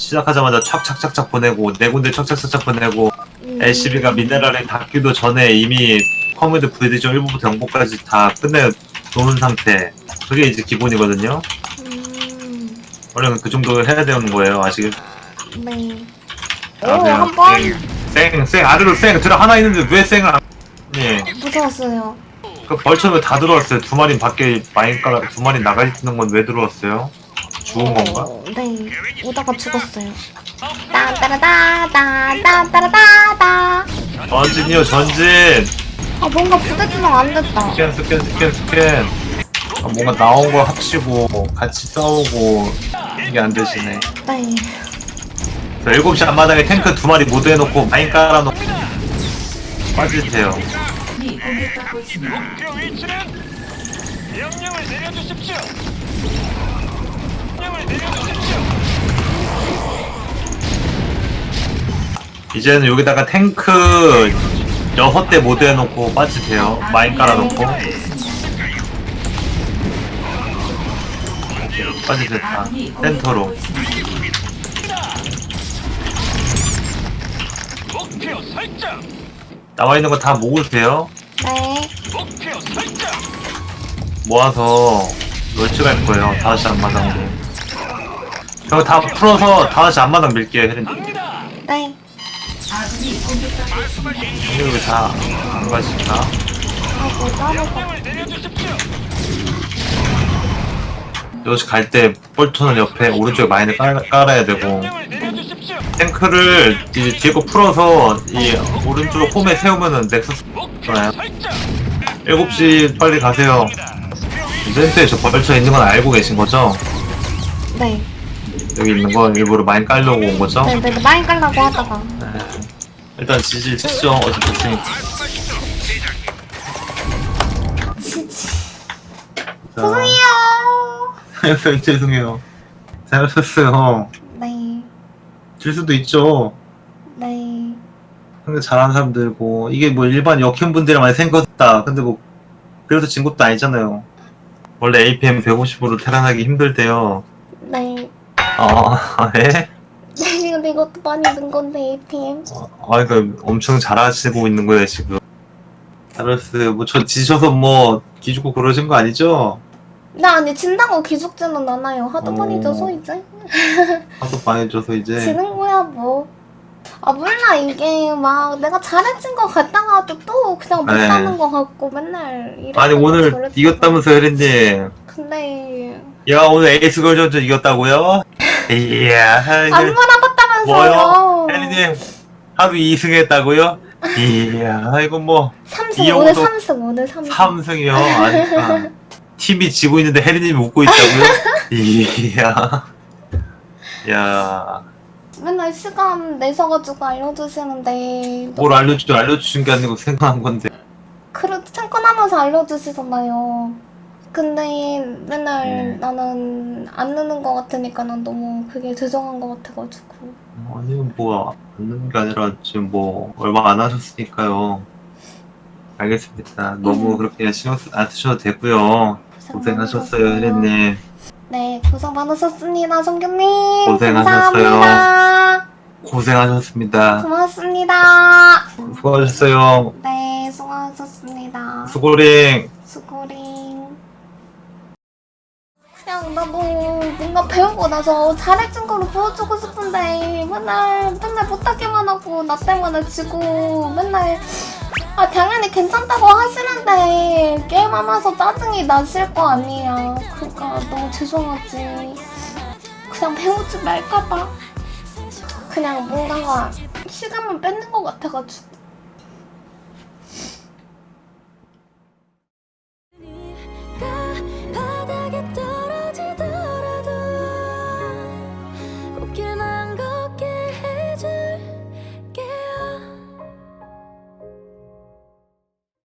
시작하자마자 착착착착 보내고 네 군데 착착착착 보내고 음. LCB가 미네랄에 닿기도 전에 이미 커뮤드 브리드죠 1부부터 0부까지 다 끝내 놓은 상태 그게 이제 기본이거든요 음. 원래는 그 정도 해야 되는 거예요 아시겠 네. 오, 아, 그냥 한 번. 쌩, 쌩, 아래로 쌩, 들어 하나 있는데 왜 쌩을 안, 예. 무서웠어요. 그 벌처는 다 들어왔어요. 두 마리 밖에 마인가라, 두 마리 나가 있는 건 왜 들어왔어요? 죽은 건가? 어, 네. 오다가 죽었어요. 따따라다따따따라다따. 전진이요, 전진! 아, 뭔가 부대찌면 안 됐다. 스캔, 스캔, 스캔, 스캔. 아, 뭔가 나온 거 합치고, 같이 싸우고, 이게 안 되시네. 네. 저 7시 앞마당에 탱크 두 마리 모두 해놓고 마인 깔아놓고 빠지세요. 목표 위치는 명령을 내려주십시오. 이제는 여기다가 탱크 여섯 대 모두 해놓고 빠지세요. 마인 깔아놓고. 빠지세요, 다. 센터로. 목표 설정. 나와 있는 거 다 모으세요. 네. 목표 설정. 모아서 갈 거예요. 다시 앞마당으로. 저거 다 풀어서 다시 앞마당 밀게요, 혜린님. 갑니다. 네. 여기 다안 가실까? 아, 뭐 따로 명령을 내려주십시오. 여기 갈때 볼터는 옆에 오른쪽에 마인을 깔, 깔아야 되고. 탱크를 이제 뒤에 거 풀어서 이 오른쪽 홈에 세우면은 넥서스 목표 좋아요. 설정. 7시 빨리 가세요. 센터에 저 벌쳐 있는 건 알고 계신 거죠? 네. 여기 있는 거 일부러 마인 깔려고 온 거죠? 네, 네, 네. 많이 깔라고 하다가. 네. 일단 지질 치죠. 어차피 됐으니까. 죄송해요. 죄송해요. 잘하셨어요. 네. 질 수도 있죠. 네. 근데 잘하는 사람들고 이게 뭐 일반 역행 분들이 많이 생겼다. 근데 뭐 그래서 진 것도 아니잖아요. 원래 APM 150으로 테란하기 힘들대요. 네. 아, 예? 네, 근데 이것도 많이 는 건데, APM. 아, 그러니까 엄청 잘하시고 있는 거예요 지금. 잘했어요. 뭐저 지셔서 뭐 기죽고 그러신 거 아니죠? 나 아니, 진다고 기죽지는 않아요. 하도 많이 어. 져서 이제. 하도 많이 줘서 이제. 지는 거야, 뭐. 아, 몰라. 이게 막 내가 잘해진 것 같다가도 또 그냥 네. 못하는 것 같고 맨날 이래. 아니 오늘 이겼다면서 혜린님. 근데. 야 오늘 에이스 걸전전 이겼다고요? 이야. 안 물어봤다면서요. 뭐요? 혜린님 하루 2승 했다고요? 이야 이거 뭐 3승, 이 오늘 정도- 3승, 오늘 3승. 3승이요? 아니까 팀이 지고 있는데 혜린님이 웃고 있다고요? 이야. 야, 맨날 시간 내셔가지고 알려주시는데. 뭘 알려주, 알려주신 게 아니고 생각한 건데. 그래도 참관하면서 알려주시잖아요. 근데 맨날 네. 나는 안 느는 것 같으니까 난 너무 그게 죄송한 것 같아가지고. 아니, 뭐, 안는 게 아니라 지금 뭐, 얼마 안 하셨으니까요. 알겠습니다. 너무 음. 그렇게 신경 쓰, 안 쓰셔도 되고요. 고생하셨어요, 혜린님. 네, 고생 많으셨습니다, 성규님. 고생하셨어요. 감사합니다. 고생하셨습니다. 고맙습니다. 수고하셨어요. 네, 수고하셨습니다. 수고링. 수고링. 배우고 나서 잘해준 거를 보여주고 싶은데 맨날 맨날 못하기만 하고 나 때문에 지고 맨날 아 당연히 괜찮다고 하시는데 게임하면서 짜증이 나실 거 아니야 그러니까 너무 죄송하지. 그냥 배우지 말까봐. 그냥 뭔가 시간만 뺏는 것 같아가지고